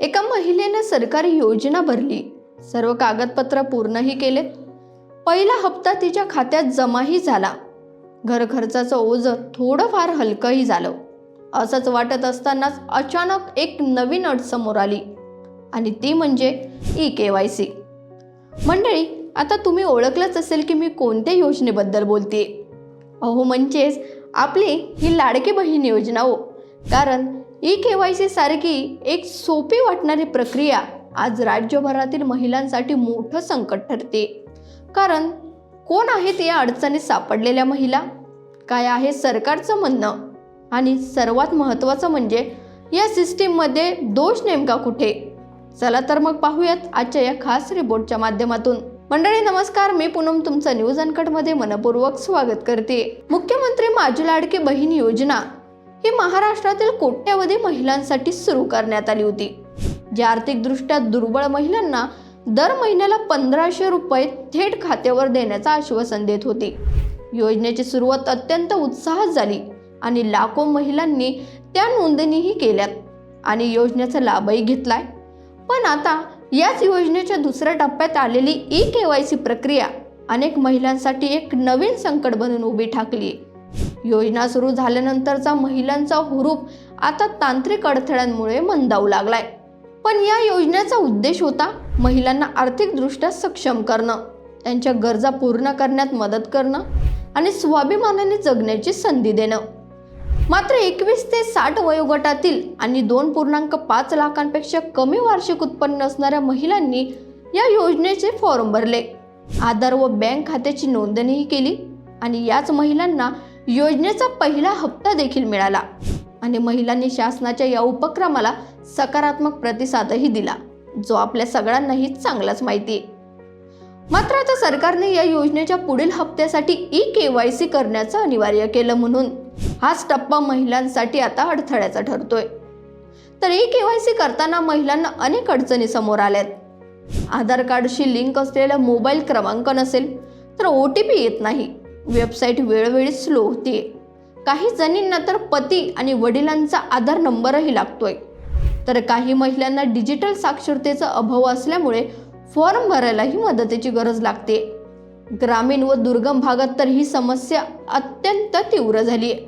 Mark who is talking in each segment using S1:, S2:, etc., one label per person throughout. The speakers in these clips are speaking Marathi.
S1: एका महिलेनं सरकारी योजना भरली. सर्व कागदपत्र पूर्णही केले पहिला हप्ता तिच्या खात्यात जमाही झाला. घर खर्चाचं ओझं थोडंफार हलकंही झालं. असंच वाटत असतानाच अचानक एक नवीन अट समोर आली. आणि ती म्हणजे ई के वाय सी. मंडळी आता तुम्ही ओळखलंच असेल की मी कोणत्या योजनेबद्दल बोलते अहो म्हणजेच आपली ही लाडकी बहीण योजना हो. कारण ई के वाय सी सारखी एक सोपी वाटणारी प्रक्रिया आज राज्यभरातील महिलांसाठी मोठं संकट ठरते. कारण कोण आहेत या अडचणीत सापडलेल्या महिला? काय आहे सरकारचं म्हणणं? आणि सर्वात महत्त्वाचं म्हणजे या सिस्टीममध्ये दोष नेमका कुठे? चला तर मग पाहूयात आजच्या या खास रिपोर्टच्या माध्यमातून. मंडळी नमस्कार. मी पूनम तुमचं न्यूज अनकटमध्ये मनपूर्वक स्वागत करते. मुख्यमंत्री माझी लाडकी बहीण योजना ही महाराष्ट्रातील कोट्यावधी महिलांसाठी सुरू करण्यात आली होती. ज्या आर्थिकदृष्ट्या दुर्बळ महिलांना दर महिन्याला पंधराशे रुपये थेट खात्यावर देण्याचं आश्वासन देत होती. योजनेची सुरुवात अत्यंत उत्साहात झाली आणि लाखो महिलांनी त्या नोंदणीही केल्यात आणि योजनेचा लाभही घेतलाय. पण आता याच योजनेच्या दुसऱ्या टप्प्यात आलेली ई के वाय सी प्रक्रिया अनेक महिलांसाठी एक नवीन संकट बनून उभी ठाकली योजना सुरू झाल्यानंतरचा महिलांचा हुरूप आता तांत्रिक अडथळ्यांमुळे मंदावू लागलाय. पण या योजनेचा उद्देश होता महिलांना आर्थिकदृष्ट्या सक्षम करणं त्यांच्या गरजा पूर्ण करण्यात मदत करणं आणि स्वाभिमानाने जगण्याची संधी देणं. मात्र एकवीस ते साठ वयोगटातील आणि दोन पूर्णांक पाच लाखांपेक्षा कमी वार्षिक उत्पन्न असणाऱ्या महिलांनी या योजनेचे फॉर्म भरले. आधार व बँक खात्याची नोंदणीही केली आणि याच महिलांना योजनेचा पहिला हप्ता देखील मिळाला आणि महिलांनी शासनाच्या या उपक्रमाला सकारात्मक प्रतिसादही दिला जो आपल्या सगळ्यांनाही चांगलाच माहिती आहे. मात्र आता सरकारने या योजनेच्या पुढील हप्त्यासाठी ई के वाय सी करण्याचं अनिवार्य केलं म्हणून हाच टप्पा महिलांसाठी आता अडथळ्याचा ठरतोय. तर ई के वाय सी करताना महिलांना अनेक अडचणी समोर आल्यात. आधार कार्डशी लिंक असलेला मोबाईल क्रमांक नसेल तर ओ टी पी येत नाही. वेबसाईट वेळोवेळी स्लो होते. काही जणींना तर पती आणि वडिलांचा आधार नंबरही लागतोय. तर काही महिलांना डिजिटल साक्षरतेचा अभाव असल्यामुळे फॉर्म भरायलाही मदतीची गरज लागते. ग्रामीण व दुर्गम भागात तर ही समस्या अत्यंत तीव्र झाली आहे.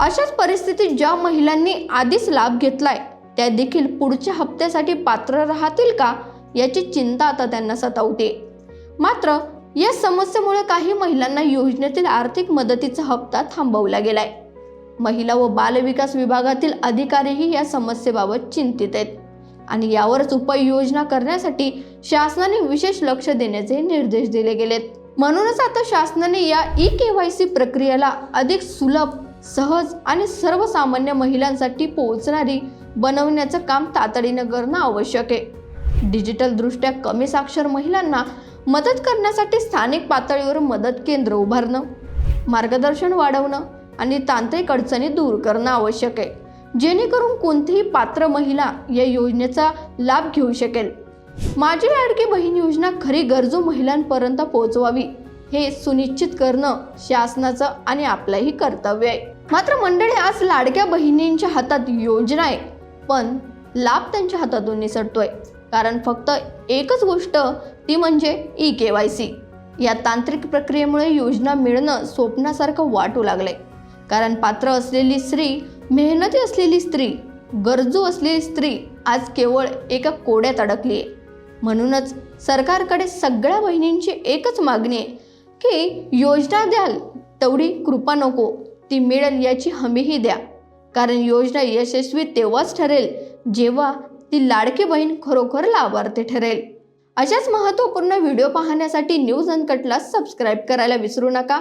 S1: अशाच परिस्थितीत ज्या महिलांनी आधीच लाभ घेतलाय त्या देखील पुढच्या हप्त्यासाठी पात्र राहतील का याची चिंता आता त्यांना सतावते. मात्र या समस्येमुळे काही महिलांना योजनेतील आर्थिक मदतीचा हप्ता थांबवला गेलाय. महिला व बालविकास विभागातील अधिकारीही या समस्येबाबत चिंतित आहेत आणि यावरच उपाययोजना करण्यासाठी शासनाने विशेष लक्ष देण्याचे निर्देश दिले गेलेत. म्हणूनच आता शासनाने या ई के वाय सी प्रक्रियेला अधिक सुलभ सहज आणि सर्वसामान्य महिलांसाठी पोहोचणारी बनवण्याचं काम तातडीनं करणं आवश्यक आहे. डिजिटल दृष्ट्या कमी साक्षर महिलांना मदत करण्यासाठी स्थानिक पातळीवर मदत केंद्र उभारणं मार्गदर्शन वाढवणं आणि तांत्रिक अडचणी दूर करणं आवश्यक आहे. जेणेकरून कोणतीही पात्र महिला या योजनेचा लाभ घेऊ शकेल. माझी लाडकी बहीण योजना खरी गरजू महिलांपर्यंत पोहोचवावी हे सुनिश्चित करणं शासनाचं आणि आपलंही कर्तव्य आहे. मात्र मंडळी आज लाडक्या बहिणींच्या हातात योजना आहे पण लाभ त्यांच्या हातातून निसटतोय. कारण फक्त एकच गोष्ट ती म्हणजे ई के वाय सी. या तांत्रिक प्रक्रियेमुळे योजना मिळणं स्वप्नासारखं वाटू लागलंय. कारण पात्र असलेली स्त्री मेहनती असलेली स्त्री गरजू असलेली स्त्री आज केवळ एका कोड्यात अडकली आहे म्हणूनच सरकारकडे सगळ्या बहिणींची एकच मागणी आहे की योजना द्याल तेवढी कृपा नको ती मिळेल याची हमीही द्या. कारण योजना यशस्वी तेव्हाच ठरेल जेव्हा ती लाडकी बहीण खरोखर लाभार्थी ठरेल. अशाच महत्त्वपूर्ण व्हिडिओ पाहण्यासाठी न्यूज अनकटला सबस्क्राईब करायला विसरू नका.